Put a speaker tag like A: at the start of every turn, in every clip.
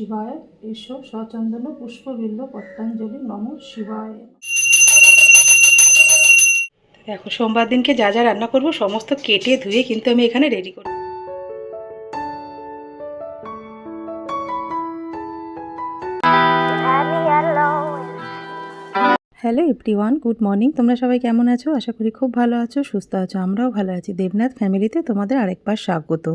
A: শিবায় এসো, সচন্দন, পুষ্পবিল্ল, পত্তাঞ্জলি, নম শিবায়। দেখো, সোমবার দিনকে যা যা রান্না করব, সমস্ত কেটে ধুয়ে কিন্তু আমি এখানে রেডি করব হ্যালো এভরিওয়ান গুড মর্নিং তোমরা সবাই কেমন আছো? আশা করি খুব ভালো আছো, সুস্থ আছো, আমরাও ভালো আছি। দেবনাথ ফ্যামিলিতে তোমাদের আরেকবার স্বাগত।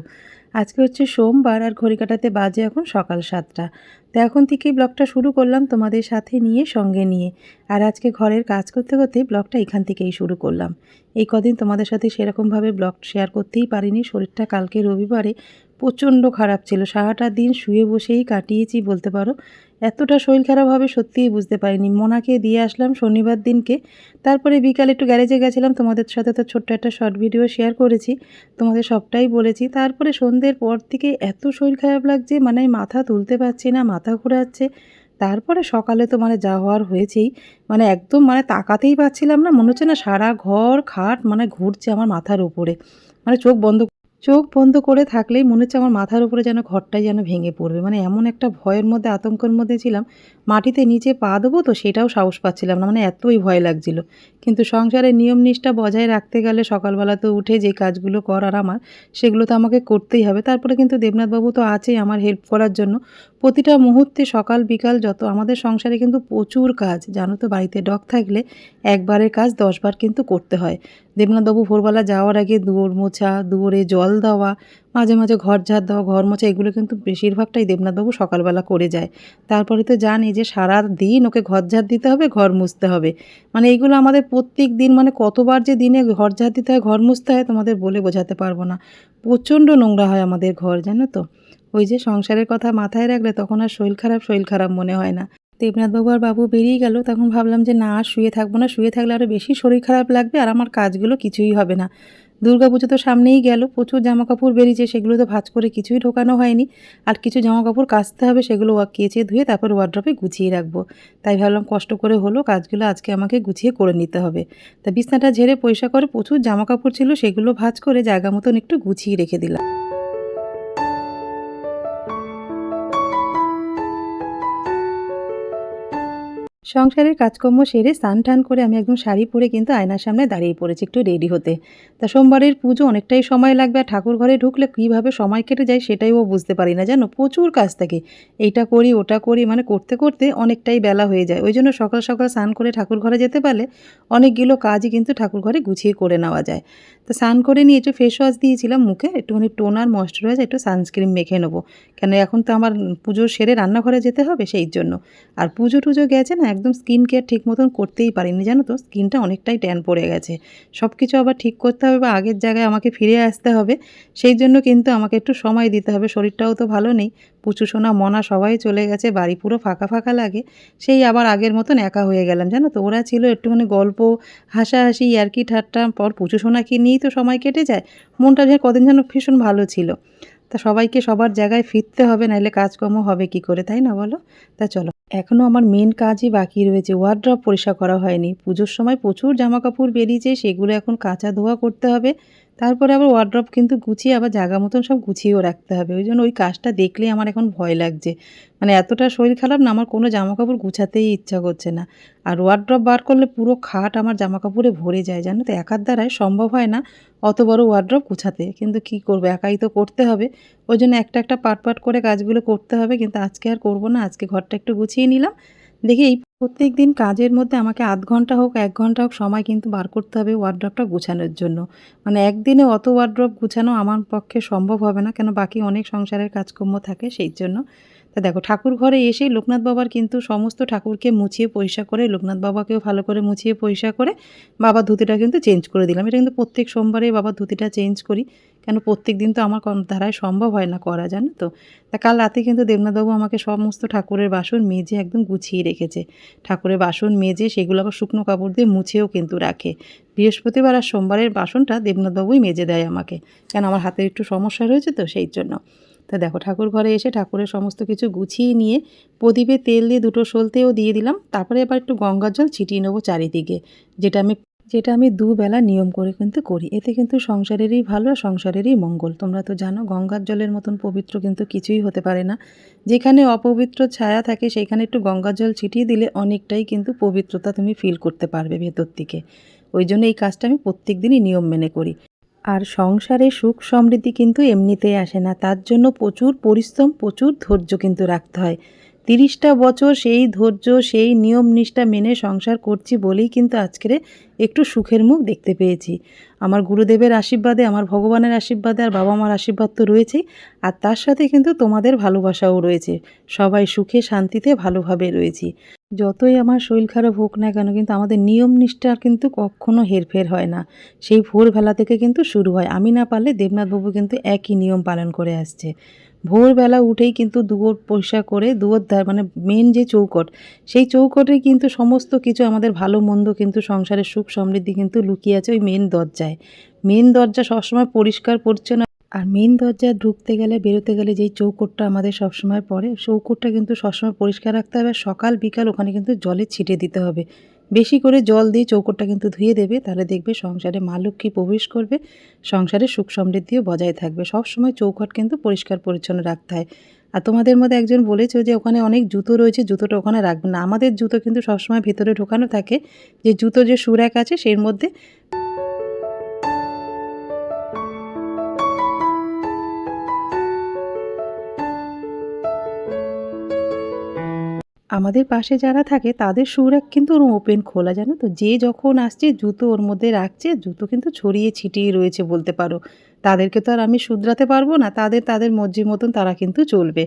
A: আজকে হচ্ছে সোমবার আর ঘড়ি কাটাতে বাজে এখন সকাল সাতটা। তো এখন থেকেই ব্লগটা শুরু করলাম তোমাদের সাথে নিয়ে, সঙ্গে নিয়ে। আর আজকে ঘরের কাজ করতে করতে ব্লগটা এখান থেকেই শুরু করলাম। এই কদিন তোমাদের সাথে সেরকমভাবে ব্লগ শেয়ার করতেই পারিনি। শরীরটা কালকে রবিবারে প্রচণ্ড খারাপ ছিল। সারাটা দিন শুয়ে বসেই কাটিয়েছি বলতে পারো। এতটা শরীর খারাপ হবে সত্যিই বুঝতে পারিনি। মোনাকে দিয়ে আসলাম শনিবার দিনকে। তারপরে বিকালে একটু গ্যারেজে গেছিলাম। তোমাদের সাথে তো ছোট্ট একটা শর্ট ভিডিও শেয়ার করেছি। তোমাদের সবটাই বলেছি। তারপরে সন্ধ্যের পর থেকে এত শরীর খারাপ লাগছে মানে মাথা তুলতে পারছি না, মাথা ঘোরাচ্ছে। তারপরে সকালে তো মানে যা হওয়ার হয়েছেই। মানে একদম মানে তাকাতেই পাচ্ছিলাম না। মনে হচ্ছে না সারা ঘর খাট মানে ঘুরছে আমার মাথার উপরে। মানে চোখ বন্ধ চোখ বন্ধ করে থাকলেই মনে হচ্ছে আমার মাথার উপরে যেন ঘরটাই যেন ভেঙে পড়বে। মানে এমন একটা ভয়ের মধ্যে, আতঙ্কের মধ্যে ছিলাম। মাটিতে নিচে পা দেবো তো সেটাও সাহস পাচ্ছিলাম না মানে এতই ভয় লাগছিল। কিন্তু সংসারের নিয়ম নিষ্ঠা বজায় রাখতে গেলে সকালবেলা তো উঠে যে কাজগুলো করার আমার, সেগুলো তো আমাকে করতেই হবে। তারপরে কিন্তু দেবনাথবাবু তো আছেই আমার হেল্প করার জন্য। প্রতিটা মুহূর্তে সকাল, বিকাল যত আমাদের সংসারে কিন্তু প্রচুর কাজ, জানো তো বাড়িতে ডগ থাকলে একবারের কাজ দশবার কিন্তু করতে হয়। দেবনাথবাবু ভোরবেলা যাওয়ার আগে দুয়োর মোছা, দুয়োরে জল দেওয়া, মাঝে মাঝে ঘর ঝাড় দেওয়া, ঘর মোছা, এগুলো কিন্তু বেশিরভাগটাই দেবনাথবাবু সকালবেলা করে যায়। তারপরে তো জানি যে সারা দিন ওকে ঘর ঝাড় দিতে হবে, ঘর মুছতে হবে। মানে এইগুলো আমাদের প্রত্যেক দিন মানে কতবার যে দিনে ঘর ঝাড় দিতে হয়, ঘর মুছতে হয়, তোমাদের বলে বোঝাতে পারব না। প্রচণ্ড নোংরা হয় আমাদের ঘর, জানো তো। ওই যে সংসারের কথা মাথায় রাখলে তখন আর শরীর খারাপ শরীর খারাপ মনে হয় না। দেবনাথবাবু আর বাবু বেরিয়ে গেল, তখন ভাবলাম যে না, আর শুয়ে থাকব না। শুয়ে থাকলে আরও বেশি শরীর খারাপ লাগবে আর আমার কাজগুলো কিছুই হবে না। দুর্গা পুজো তো সামনেই গেল, প্রচুর জামা কাপড় বেরিয়েছে, সেগুলো তো ভাজ করে কিছুই ঢোকানো হয়নি। আর কিছু জামা কাপড় কাচতে হবে, সেগুলো কেচে ধুয়ে তারপর ওয়ার্ড্রপে গুছিয়ে রাখব। তাই ভাবলাম কষ্ট করে হলো, কাজগুলো আজকে আমাকে গুছিয়ে করে নিতে হবে। তা বিছনাটা ঝেড়ে পয়সা করে প্রচুর জামা কাপড় ছিল, সেগুলো ভাঁজ করে জায়গা মতন একটু গুছিয়ে রেখে দিলাম। সংসারের কাজকর্ম সেরে স্নান টান করে আমি একদম শাড়ি পরে কিন্তু আয়নার সামনে দাঁড়িয়ে পড়েছি একটু রেডি হতে। তা সোমবারের পুজো অনেকটাই সময় লাগবে আর ঠাকুর ঘরে ঢুকলে কীভাবে সময় কেটে যায় সেটাই ও বুঝতে পারি না। জানো, প্রচুর কাজ থাকে। এইটা করি, ওটা করি মানে করতে করতে অনেকটাই বেলা হয়ে যায়। ওই জন্য সকাল সকাল স্নান করে ঠাকুর ঘরে যেতে পারলে অনেকগুলো কাজই কিন্তু ঠাকুর ঘরে গুছিয়ে করে নেওয়া যায়। তো স্নান করে নিয়ে একটু ফেস ওয়াশ দিয়েছিলাম মুখে, একটুখানি টোনার ময়শ্চারাইজ একটু সানস্ক্রিন মেখে নেব। কেন, এখন তো আমার পুজো সেরে রান্নাঘরে যেতে হবে সেই জন্য। আর পুজো টুজো গেছে না একদম স্কিন কেয়ার ঠিক মতন করতেই পারিনি, জানো তো? স্কিনটা অনেকটাই ট্যান পড়ে গেছে। সব কিছু আবার ঠিক করতে হবে বা আগের জায়গায় আমাকে ফিরে আসতে হবে, সেই জন্য কিন্তু আমাকে একটু সময় দিতে হবে, শরীরটাও তো ভালো নেই। পুচু সোনা মনা সবাই চলে গেছে, বাড়ি পুরো ফাঁকা ফাঁকা লাগে, সেই আবার আগের মতন একা হয়ে গেলাম, জানো তো? ওরা ছিল একটুখানি গল্প, হাসাহাসি, ইয়ার্কি ঠাট্টা, পর পুচু সোনাকে নিয়েই তো সময় কেটে যায়, মনটা যে কদিন যেন ভীষণ ভালো ছিল। তা সবাইকে সবার জায়গায় ফিরতে হবে নাহলে কাজকর্ম হবে কি করে, তাই না বলো? তা চলো। এখনও আমার মেন কাজই বাকি রয়েছে। ওয়ার্ড্রপ পরিষ্কার করা হয়নি। পুজোর সময় প্রচুর জামাকাপড় বেরিয়েছে, সেগুলো এখন কাঁচা ধোয়া করতে হবে। তারপরে আবার ওয়ার্ড্রপ কিন্তু গুছিয়ে আবার জায়গা মতন সব গুছিয়েও রাখতে হবে। ওই জন্য ওই কাজটা দেখলেই আমার এখন ভয় লাগছে। মানে এতটা শরীর খারাপ না, আমার কোনো জামা কাপড় গুছাতেই ইচ্ছা করছে না। আর ওয়ার্ড্রপ বার করলে পুরো খাট আমার জামা কাপড়ে ভরে যায়, জানো তো? একার দ্বারাই সম্ভব হয় না অত বড় ওয়ার্ড্রপ গুছাতে। কিন্তু কি করব? একাই তো করতে হবে। ওই জন্য একটা একটা পাট পাট করে কাজগুলো করতে হবে। কিন্তু আজকে আর করব না। আজকে ঘরটা একটু গুছিয়ে নিলাম। দেখি এই প্রত্যেক দিন কাজের মধ্যে আমাকে আধ ঘণ্টা হোক, এক ঘণ্টা হোক সময় কিন্তু বার করতে হবে ওয়ার্ড্রপটা গুছানোর জন্য। মানে একদিনে অত ওয়ার্ড্রপ গুছানো আমার পক্ষে সম্ভব হবে না, কেন বাকি অনেক সংসারের কাজকর্ম থাকে সেই জন্য। তা দেখো, ঠাকুর ঘরে এসেই লোকনাথ বাবার কিন্তু সমস্ত ঠাকুরকে মুছিয়ে পরিষ্কার করে, লোকনাথ বাবাকেও ভালো করে মুছিয়ে পরিষ্কার করে বাবার ধুতিটা কিন্তু চেঞ্জ করে দিলাম। এটা কিন্তু প্রত্যেক সোমবারে বাবার ধুতিটা চেঞ্জ করি, কেন প্রত্যেক দিন তো আমার দ্বারাই সম্ভব হয় না করা, জানো তো? তা কাল রাতে কিন্তু দেবনাথবাবু আমাকে সমস্ত ঠাকুরের বাসন মেজে একদম গুছিয়ে রেখেছে। ঠাকুরের বাসন মেজে সেগুলো আবার শুকনো কাপড় দিয়ে মুছেও কিন্তু রাখে। বৃহস্পতিবার আর সোমবারের বাসনটা দেবনাথবাবুই মেজে দেয় আমাকে। কেন আমার হাতের একটু সমস্যা রয়েছে তো সেই জন্য। তা দেখো, ঠাকুর ঘরে এসে ঠাকুরের সমস্ত কিছু গুছিয়ে নিয়ে প্রদীপে তেল দিয়ে দুটো সলতেও দিয়ে দিলাম। তারপরে এবার একটু গঙ্গার জল ছিটিয়ে নেব চারিদিকে। যেটা আমি যেটা আমি দুবেলা নিয়ম করে কিন্তু করি। এতে কিন্তু সংসারেরই ভালো আর সংসারেরই মঙ্গল। তোমরা তো জানো, গঙ্গার জলের মতন পবিত্র কিন্তু কিছুই হতে পারে না। যেখানে অপবিত্র ছায়া থাকে, সেখানে একটু গঙ্গার জল ছিটিয়ে দিলে অনেকটাই কিন্তু পবিত্রতা তুমি ফিল করতে পারবে ভেতর থেকে ওই জন্য এই কাজটা আমি প্রত্যেক দিনই নিয়ম মেনে করি। আর সংসারে সুখ সমৃদ্ধি কিন্তু এমনিতেই আসে না। তার জন্য প্রচুর পরিশ্রম, প্রচুর ধৈর্য কিন্তু রাখতে হয়। তিরিশটা বছর সেই ধৈর্য, সেই নিয়ম নিষ্ঠা মেনে সংসার করছি বলেই কিন্তু আজকের একটু সুখের মুখ দেখতে পেয়েছি। আমার গুরুদেবের আশীর্বাদে, আমার ভগবানের আশীর্বাদে আর বাবা মার আশীর্বাদ তো রয়েছেই। আর তার সাথে কিন্তু তোমাদের ভালোবাসাও রয়েছে। সবাই সুখে, শান্তিতে, ভালোভাবে রয়েছি। যতই আমার শরীর খারাপ হোক না কেন, কিন্তু আমাদের নিয়ম নিষ্ঠার কিন্তু কখনো হেরফের হয় না। সেই ভোরবেলা থেকে কিন্তু শুরু হয়। আমি না পারলে দেবনাথবাবু কিন্তু একই নিয়ম পালন করে আসছে। ভোরবেলা উঠেই কিন্তু দুয়োর পরিষ্কার করে দুয়োর ধার মানে মেন যে চৌকট, সেই চৌকটে কিন্তু সমস্ত কিছু আমাদের ভালো মন্দ কিন্তু সংসারের সুখ সমৃদ্ধি কিন্তু লুকিয়ে আছে ওই মেন দরজায়। মেন দরজা সবসময় পরিষ্কার, পরিচ্ছন্ন আর মেন দরজা ঢুকতে গেলে, বেরোতে গেলে যেই চৌকটটা আমাদের সবসময় পড়ে, চৌকটটা কিন্তু সবসময় পরিষ্কার রাখতে হবে। সকাল, বিকাল ওখানে কিন্তু জলে ছিটে দিতে হবে। বেশি করে জল দিয়ে চৌকটটা কিন্তু ধুয়ে দেবে, তাহলে দেখবে সংসারে মা লক্ষ্মী প্রবেশ করবে, সংসারে সুখ সমৃদ্ধিও বজায় থাকবে। সব সময় চৌকট কিন্তু পরিষ্কার পরিচ্ছন্ন রাখতে হয়। আর তোমাদের মধ্যে একজন বলেছে যে, ওখানে অনেক জুতো রয়েছে, জুতোটা ওখানে রাখবে না। আমাদের জুতো কিন্তু সবসময় ভেতরে ঢোকানো থাকে। যে জুতো যে সুরাক আছে, সেই মধ্যে আমাদের পাশে যারা থাকে, তাদের সুরাক কিন্তু ওরম ওপেন খোলা, জানো তো? যে যখন আসছে, জুতো ওর মধ্যে রাখছে, জুতো কিন্তু ছড়িয়ে ছিটিয়ে রয়েছে বলতে পারো। তাদেরকে তো আর আমি শুধরাতে পারব না, তাদের তাদের মর্জি মতন তারা কিন্তু চলবে।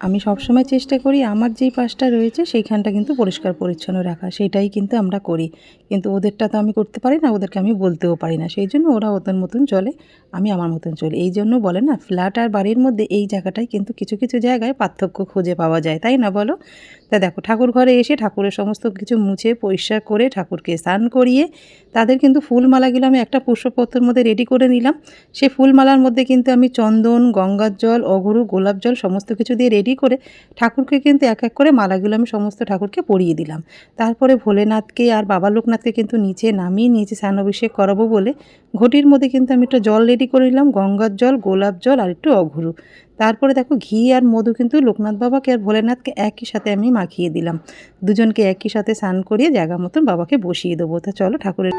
A: আমি সবসময় চেষ্টা করি, আমার যেই পাশটা রয়েছে, সেইখানটা কিন্তু পরিষ্কার, পরিচ্ছন্ন রাখা, সেটাই কিন্তু আমরা করি। কিন্তু ওদেরটা তো আমি করতে পারি না, ওদেরকে আমি বলতেও পারি না। সেই জন্য ওরা ওদের মতন চলে, আমি আমার মতন চলি। এই জন্য বলে না, ফ্ল্যাট আর বাড়ির মধ্যে এই জায়গাটায় কিন্তু কিছু কিছু জায়গায় পার্থক্য খুঁজে পাওয়া যায়, তাই না বলো? তা দেখো, ঠাকুর ঘরে এসে ঠাকুরের সমস্ত কিছু মুছে, পরিষ্কার করে ঠাকুরকে স্নান করিয়ে তাদের কিন্তু ফুলমালাগুলো আমি একটা পুষ্পপত্রের মধ্যে রেডি করে নিলাম। সেই ফুলমালার মধ্যে কিন্তু আমি চন্দন, গঙ্গার জল, অগরু, গোলাপ জল সমস্ত কিছু দিয়ে রেডি করে ঠাকুরকে কিন্তু এক এক করে মালাগুলো আমি সমস্ত ঠাকুরকে পরিয়ে দিলাম। তারপরে ভোলেনাথকে আর বাবা লোকনাথকে কিন্তু নিচে নামিয়ে, নিচে স্নান অভিষেক করাবো বলে ঘটির মধ্যে কিন্তু আমি একটা জল রেডি করে নিলাম, গঙ্গার জল, গোলাপ জল আর একটু অঘুরু তারপরে দেখো ঘি আর মধু কিন্তু লোকনাথ বাবাকে আর ভোলেনাথকে একই সাথে আমি মাখিয়ে দিলাম। দুজনকে একই সাথে স্নান করিয়ে জায়গা মতন বাবাকে বসিয়ে দেবো। তা চলো ঠাকুরের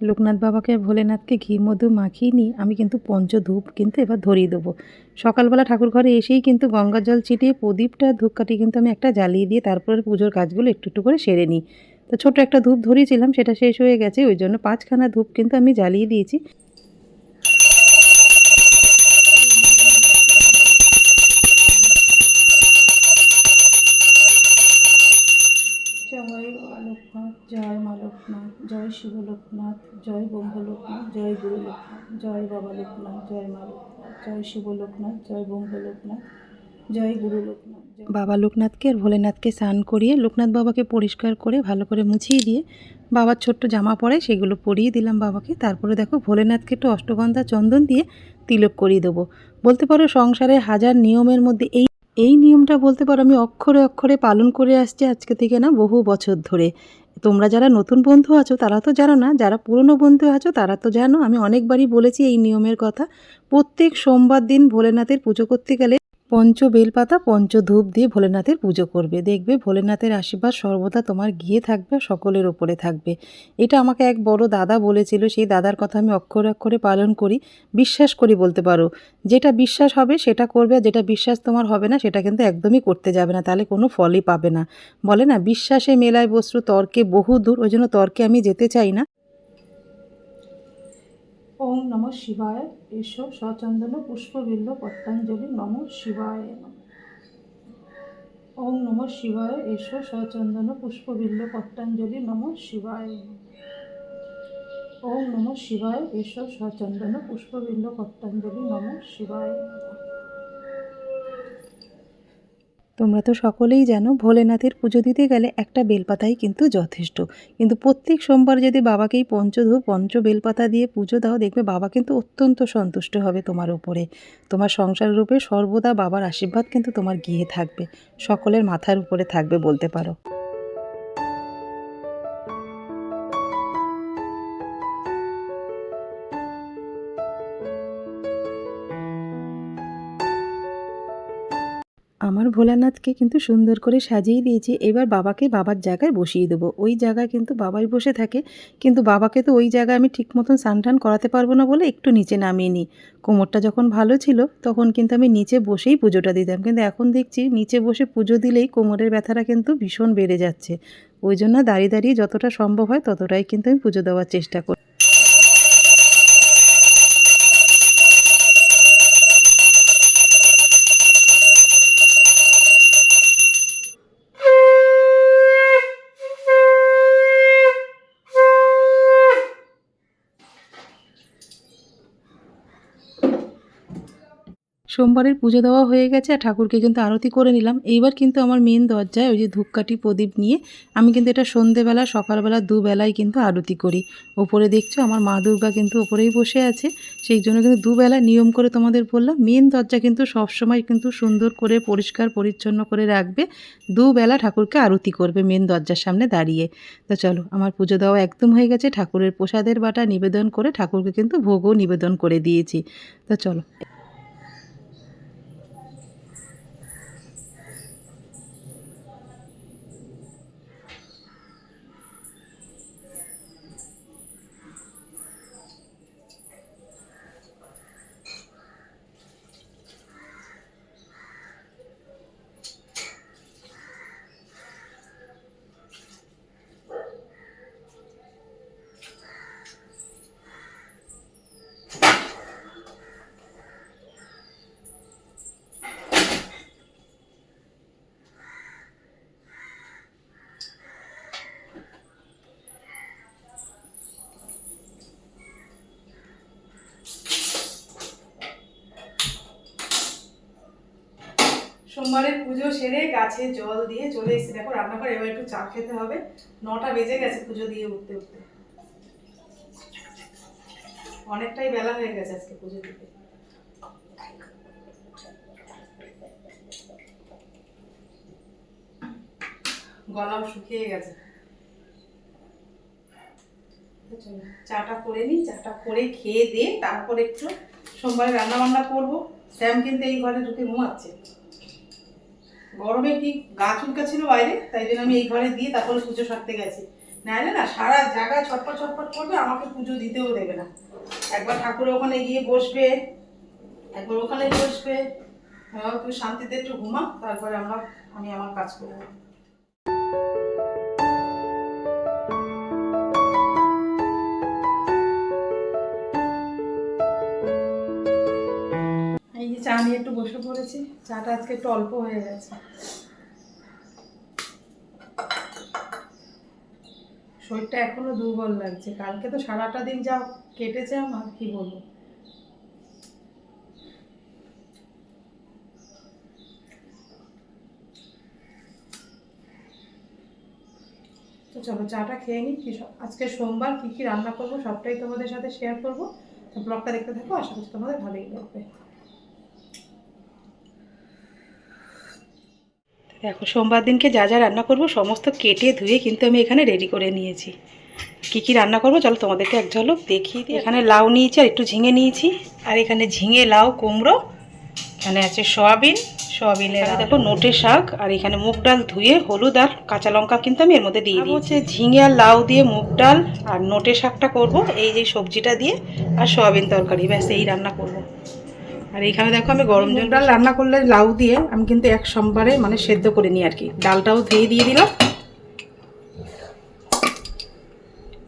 A: লোকনাথ বাবাকে ভোলেনাথকে ঘি, মধু মাখিয়ে নিই আমি কিন্তু পঞ্চ ধূপ কিন্তু এবার ধরিয়ে দেবো। সকালবেলা ঠাকুর ঘরে এসেই কিন্তু গঙ্গার জল ছিটিয়ে প্রদীপটা ধূপকাঠি কিন্তু আমি একটা জ্বালিয়ে দিয়ে তারপরে পুজোর কাজগুলো একটু একটু করে সেরে নিই। তো ছোট একটা ধূপ ধরিয়েছিলাম, সেটা শেষ হয়ে গেছে, ওই জন্য পাঁচখানা ধূপ কিন্তু আমি জ্বালিয়ে দিয়েছি। জয় লোকনাথ, জয় মা লোকনাথ, জয় শিব লোকনাথ, জয় ব্রহ্ম জয় গুরু লোকনাথ, জয় বাবা লোকনাথ, জয় মা লোকনাথ, জয় শিব লোকনাথ, জয় ব্রহ্ম লোকনাথ। জয় গুরু লোকনাথ বাবা লোকনাথকে আর ভোলেনাথকে স্নান করিয়ে লোকনাথ বাবাকে পরিষ্কার করে ভালো করে মুছিয়ে দিয়ে বাবার ছোট্ট জামা পরে সেগুলো পরিয়ে দিলাম বাবাকে। তারপরে দেখো ভোলেনাথকে একটু অষ্টগন্ধা চন্দন দিয়ে তিলক করিয়ে দেবো। বলতে পারো সংসারে হাজার নিয়মের মধ্যে এই এই নিয়মটা বলতে পারো আমি অক্ষরে অক্ষরে পালন করে আসছি আজকে থেকে না বহু বছর ধরে। তোমরা যারা নতুন বন্ধু আছো তারা তো জানো না, যারা পুরনো বন্ধু আছো তারা তো জানো আমি অনেকবারই বলেছি এই নিয়মের কথা। প্রত্যেক সোমবার দিন ভোলেনাথের পুজো করতে গেলে পঞ্চ বেলপাতা, পঞ্চ ধূপ দিয়ে ভোলেনাথের পুজো করবে। দেখবে ভোলেনাথের আশীর্বাদ সর্বদা তোমার গিয়ে থাকবে, সকলের ওপরে থাকবে। এটা আমাকে এক বড় দাদা বলেছিল, সেই দাদার কথা আমি অক্ষরে অক্ষরে পালন করি। বিশ্বাস করি বলতে পারো, যেটা বিশ্বাস হবে সেটা করবে আর যেটা বিশ্বাস তোমার হবে না সেটা কিন্তু একদমই করতে যাবে না, তাহলে কোনো ফলই পাবে না। বলে না, বিশ্বাসে মেলায় বস্তু, তর্কে বহু দূর ওই জন্য তর্কে আমি যেতে চাই না। ওম নম শিবায় এসো, সচন্দন, পুষ্পবিল্ল, পত্তাঞ্জলি, নম শিবায়। ওম নম শিবায়, এসো, সচন্দন, পুষ্পবিল্ল, পত্তাঞ্জলি, নম শিবায়। ওম নম শিবায়, এসো, সচন্দন, পুষ্পবিল্ল, পত্তাঞ্জলি, নম শিবায় নমঃ। তোমরা তো সকলেই জানো, ভোলেনাথের পুজো দিতে গেলে একটা বেলপাতাই কিন্তু যথেষ্ট। কিন্তু প্রত্যেক সোমবার যদি বাবাকেই পঞ্চধূপ পঞ্চ বেলপাতা দিয়ে পুজো দাও, দেখবে বাবা কিন্তু অত্যন্ত সন্তুষ্ট হবে তোমার উপরে। তোমার সংসার রূপে সর্বদা বাবার আশীর্বাদ কিন্তু তোমার গিয়ে থাকবে, সকলের মাথার উপরে থাকবে বলতে পারো। ভোলানাথকে কিন্তু সুন্দর করে সাজিয়ে দিয়েছি। এবার বাবাকে বাবার জায়গায় বসিয়ে দেবো। ওই জায়গায় কিন্তু বাবাই বসে থাকে। কিন্তু বাবাকে তো ওই জায়গায় আমি ঠিক মতন স্নান করাতে পারব না বলে একটু নিচে নামিয়ে নিই। কোমরটা যখন ভালো ছিল, তখন কিন্তু আমি নিচে বসেই পুজোটা দিতাম। কিন্তু এখন দেখছি, নিচে বসে পুজো দিলেই কোমরের ব্যথাটা কিন্তু ভীষণ বেড়ে যাচ্ছে। ওই জন্য দাঁড়িয়ে দাঁড়িয়ে যতটা সম্ভব হয়, ততটাই কিন্তু আমি পুজো দেওয়ার চেষ্টা করি সোমবারের পুজো দেওয়া হয়ে গেছে আর ঠাকুরকে কিন্তু আরতি করে নিলাম। এইবার কিন্তু আমার মেন দরজায় ওই যে ধূপকাঠি প্রদীপ নিয়ে আমি কিন্তু এটা সন্ধেবেলা, সকালবেলা দুবেলায় কিন্তু আরতি করি। ওপরে দেখছ আমার মা দুর্গা কিন্তু ওপরেই বসে আছে। সেই জন্য কিন্তু দুবেলা নিয়ম করে তোমাদের বললাম মেন দরজা কিন্তু সবসময় কিন্তু সুন্দর করে, পরিষ্কার, পরিচ্ছন্ন করে রাখবে। দুবেলা ঠাকুরকে আরতি করবে মেন দরজার সামনে দাঁড়িয়ে। তো চলো, আমার পুজো দেওয়া একদম হয়ে গেছে। ঠাকুরের প্রসাদের বাটা নিবেদন করে ঠাকুরকে কিন্তু ভোগও নিবেদন করে দিয়েছি। তো চলো। সোমবারের পুজো সেরে গাছে জল দিয়ে চলে এসেছি। দেখো রান্না করে এবার একটু চা খেতে হবে। নটা বেজে গেছে পুজো দিয়ে উঠতে উঠতে। অনেকটাই বেলা হয়ে গেছে আজকে পুজো দিতে। গলাও শুকিয়ে গেছে। চাটা করে নিই চাটা করে খেয়ে দিয়ে তারপর একটু সোমবারে রান্না বান্না করব। স্যাম কিন্তু এই ঘরে ঢুকে ঘুমাচ্ছে গরমে কি গা চুলকা ছিল বাইরে? তাই জন্য আমি এই ঘরে দিয়ে তারপরে পুজো সারতে গেছি। নাহলে না, সারা জায়গা ছটপট ছটপট করবে, আমাকে পুজো দিতেও দেবে না। একবার ঠাকুরের ওখানে গিয়ে বসবে, একবার ওখানে বসবে। হ্যাঁ একটু শান্তিতে একটু ঘুমা তারপরে আমরা, আমি আমার কাজ করব নিয়ে একটু বসে পড়েছি, চাটা আজকে একটু অল্প হয়ে গেছে। শরীরটা এখনও দুর্বল লাগছে। কালকে তো সারাটা দিন যা কেটেছে আমার, কি বলব? তো চলো চাটা খেয়ে নিই, কি আজকে সোমবার কী কী রান্না করব সবটাই তোমাদের সাথে শেয়ার করব। ব্লগটা দেখতে থাকো, আশা করছি তোমাদের ভালোই লাগবে। দেখো সোমবার দিনকে যা যা রান্না করব সমস্ত কেটে ধুয়ে কিন্তু আমি এখানে রেডি করে নিয়েছি। কি কি রান্না করব চলো তোমাদেরকে এক ঝলক দেখিয়ে দিই। এখানে লাউ নিয়েছি আর একটু ঝিঙে নিয়েছি। আর এখানে ঝিঙে লাউ কুমড়ো এখানে আছে সয়াবিন। সয়াবিনের দেখো নোটে শাক আর এখানে মুগ ডাল ধুয়ে হলুদ আর কাঁচা লঙ্কা কিন্তু আমি এর মধ্যে দিয়ে দিই হচ্ছে ঝিঙে আর লাউ দিয়ে মুগ ডাল আর নোটে শাকটা করব এই যে সবজিটা দিয়ে আর সয়াবিন তরকারি ব্যাস এই রান্না করব। আর এইখানে দেখো আমি গরম জল ডাল রান্না করলে লাউ দিয়ে আমি কিন্তু এক সোমবারে মানে সেদ্ধ করে নিই আর কি। ডালটাও ধুয়ে দিয়ে দিলাম।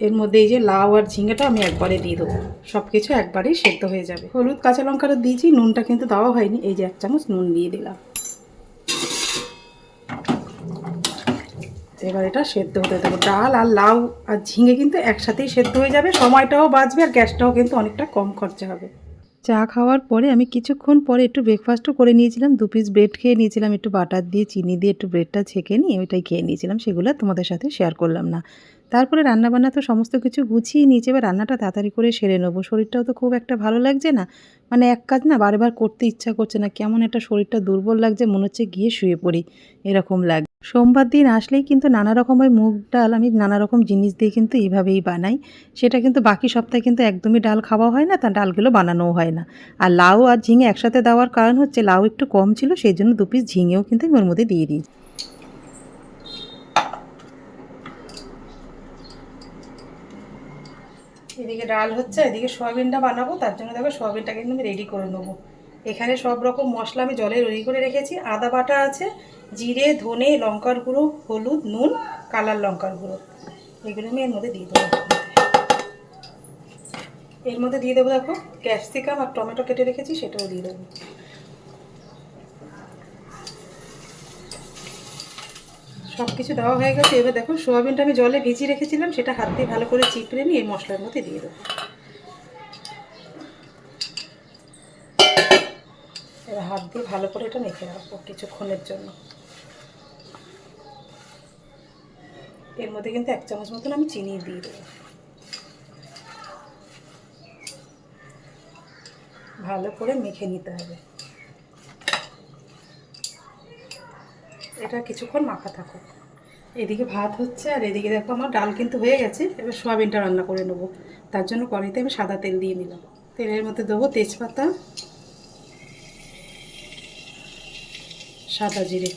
A: এর মধ্যে এই যে লাউ আর ঝিঙেটা আমি একবারে দিয়ে দেবো। সব কিছু একবারেই সেদ্ধ হয়ে যাবে। হলুদ, কাঁচা লঙ্কাটা দিয়েছি, নুনটা কিন্তু দেওয়া হয়নি। এই যে এক চামচ নুন দিয়ে দিলাম। এবার এটা সেদ্ধ হতে দেবো। ডাল আর লাউ আর ঝিঙে কিন্তু একসাথেই সেদ্ধ হয়ে যাবে। সময়টাও বাঁচবে আর গ্যাসটাও কিন্তু অনেকটা কম খরচা হবে। চা খাওয়ার পরে আমি কিছুক্ষণ পরে একটু ব্রেকফাস্টও করে নিয়েছিলাম। দু পিস ব্রেড খেয়ে নিয়েছিলাম, একটু বাটার দিয়ে, চিনি দিয়ে একটু ব্রেডটা ছেঁকে নিয়ে ওইটাই খেয়ে নিয়েছিলাম। সেগুলো তোমাদের সাথে শেয়ার করলাম না। তারপরে রান্নাবান্না তো সমস্ত কিছু গুছিয়ে নিয়েছি, এবার রান্নাটা তাড়াতাড়ি করে সেরে নেব। শরীরটাও তো খুব একটা ভালো লাগছে না। মানে এক কাজ না, বারবার করতে ইচ্ছা করছে না, কেমন একটা শরীরটা দুর্বল লাগছে, মনে হচ্ছে গিয়ে শুয়ে পড়ি, এরকম লাগে সোমবার দিন আসলেই কিন্তু নানা রকমের মুগ ডাল, আমি নানা রকম জিনিস দিয়ে কিন্তু এইভাবেই বানাই। সেটা কিন্তু বাকি সপ্তাহে কিন্তু একদমই ডাল খাওয়া হয় না তার ডালগুলো বানানোও হয় না। আর লাউ আর ঝিঙে একসাথে দেওয়ার কারণ হচ্ছে, লাউ একটু কম ছিল, সেই জন্য দু পিস ঝিঙেও কিন্তু আমি ওর মধ্যে দিয়ে দিই। এদিকে ডাল হচ্ছে, এদিকে সয়াবিনটা বানাবো, তার জন্য দেখো সয়াবিনটাকে কিন্তু আমি রেডি করে নেব। এখানে সব রকম মশলা আমি জলে রেডি করে রেখেছি। আদা বাটা আছে, জিরে, ধনে, লঙ্কার গুঁড়ো, হলুদ, নুন, কালার লঙ্কার গুঁড়ো। এগুলো আমি এর মধ্যে দিয়ে দেবো। এর মধ্যে দিয়ে দেবো দেখো ক্যাপসিকাম আর টমেটো কেটে রেখেছি, সেটাও দিয়ে দেবো। সব কিছু দেওয়া হয়ে গেছে। এবার দেখো, সোয়াবিনটা আমি জলে ভিজিয়ে রেখেছিলাম, সেটা হাত দিয়ে ভালো করে চিপড়ে নিয়ে এই মশলার মধ্যে দিয়ে দেবো। এবার হাত দিয়ে ভালো করে এটা মেখে রাখব কিছুক্ষণের জন্য। এর মধ্যে কিন্তু এক চামচ মতন আমি চিনি দিয়ে দেবো। ভালো করে মেখে নিতে হবে। এটা কিছুক্ষণ মাখা থাকুক। এদিকে ভাত হচ্ছে আর এদিকে দেখো আমার ডাল কিন্তু হয়ে গেছে, এবার সোয়াবিনটা রান্না করে নেব। তার জন্য কড়াইতে আমি সাদা তেল দিয়ে নিলাম। তেলের মধ্যে দেবো তেজপাতা, সাদা জিরে।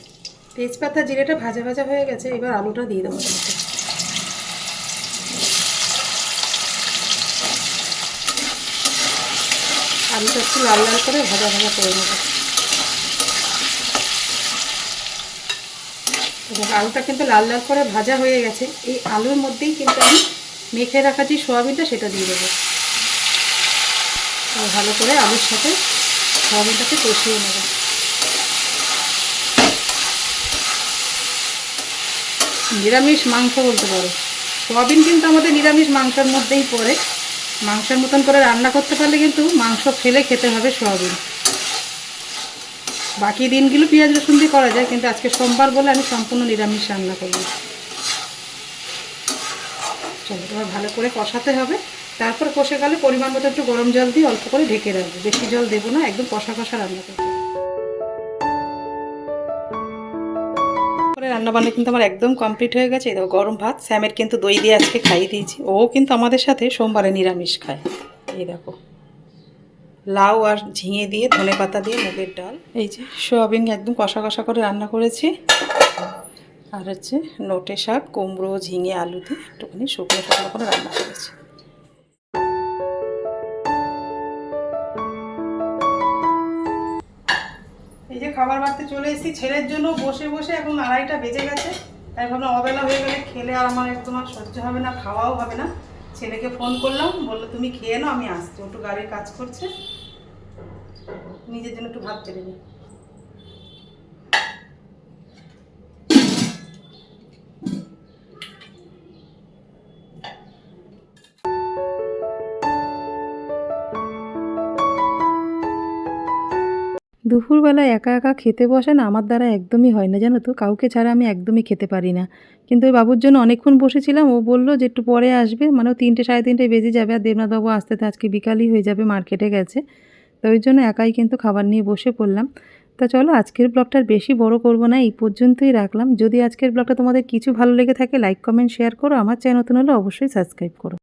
A: তেজপাতা, জিরেটা ভাজা ভাজা হয়ে গেছে, এবার আলুটা দিয়ে দেবো। আলুটা একটু লাল লাল করে ভাজা ভাজা করে নেব। এবং আলুটা কিন্তু লাল লাল করে ভাজা হয়ে গেছে। এই আলুর মধ্যেই কিন্তু আমি মেখে রাখা যে সোয়াবিনটা সেটা দিয়ে দেবো। ভালো করে আলুর সাথে সোয়াবিনটাকে কষিয়ে নেব। নিরামিষ মাংস বলতে পারো। সোয়াবিন কিন্তু আমাদের নিরামিষ মাংসের মধ্যেই পড়ে। মাংসের মতন করে রান্না করতে পারলে কিন্তু মাংস ফেলে খেতে হবে সোয়াবিন। বাকি দিনগুলো পেঁয়াজ রসুন দিয়ে করা যায়, কিন্তু আজকে সোমবার বলে আমি সম্পূর্ণ নিরামিষ রান্না করব। চলো, এবার ভালো করে কষাতে হবে। তারপর কষে গেলে পরিমাণ মতো একটু গরম জল দিয়ে অল্প করে ঢেকে রাখব। বেশি জল দেবো না, একদম কষা কষা রান্না করব। পরে রান্নাবান্না কিন্তু আমার একদম কমপ্লিট হয়ে গেছে। দেখো, গরম ভাত, স্যামের কিন্তু দই দিয়ে আজকে খাইয়ে দিয়েছি। ও কিন্তু আমাদের সাথে সোমবারে নিরামিষ খায়। এই দেখো। লাউ আর ঝিঙে দিয়ে ধনে পাতা দিয়ে মুগের ডাল। এই যে সোয়াবিন একদম কষা কষা করে রান্না করেছি। আর হচ্ছে নোটে শাক, কুমড়ো, ঝিঙে, আলু দিয়ে একটুখানি শুকনো শুকনো করে রান্না করেছি। এই যে খাবার বাড়তে চলে এসেছি, ছেলের জন্য বসে বসে এখন আড়াইটা বেজে গেছে। তাই ভাবলাম অবেলা হয়ে গেলে খেলে আর আমার একদম আর সহ্য হবে না, খাওয়াও হবে না। ছেলেকে ফোন করলাম, বলল, তুমি খেয়ে নাও, আমি আসছি। একটু গাড়ির কাজ করছে। নিজের জন্য একটু ভাত পেরে নিই। দুপুরবেলা একা একা খেতে বসে না আমার দ্বারা একদমই হয় না, জানো তো? কাউকে ছাড়া আমি একদমই খেতে পারি না। কিন্তু ওই বাবুর জন্য অনেকক্ষণ বসেছিলাম, ও বলল যে একটু পরে আসবে মানে তিনটে, সাড়ে তিনটে বেজে যাবে আর দেবনাথবাবু আসতে তো আজকে বিকালই হয়ে যাবে, মার্কেটে গেছে। তো ওই জন্য একাই কিন্তু খাবার নিয়ে বসে পড়লাম। তা চলো, আজকের ব্লগটা আর বেশি বড় করব না, এই পর্যন্তই রাখলাম। যদি আজকের ব্লগটা তোমাদের কিছু ভালো লেগে থাকে লাইক কমেন্ট শেয়ার করো, আমার চ্যানেল নতুন হলে অবশ্যই সাবস্ক্রাইব করো।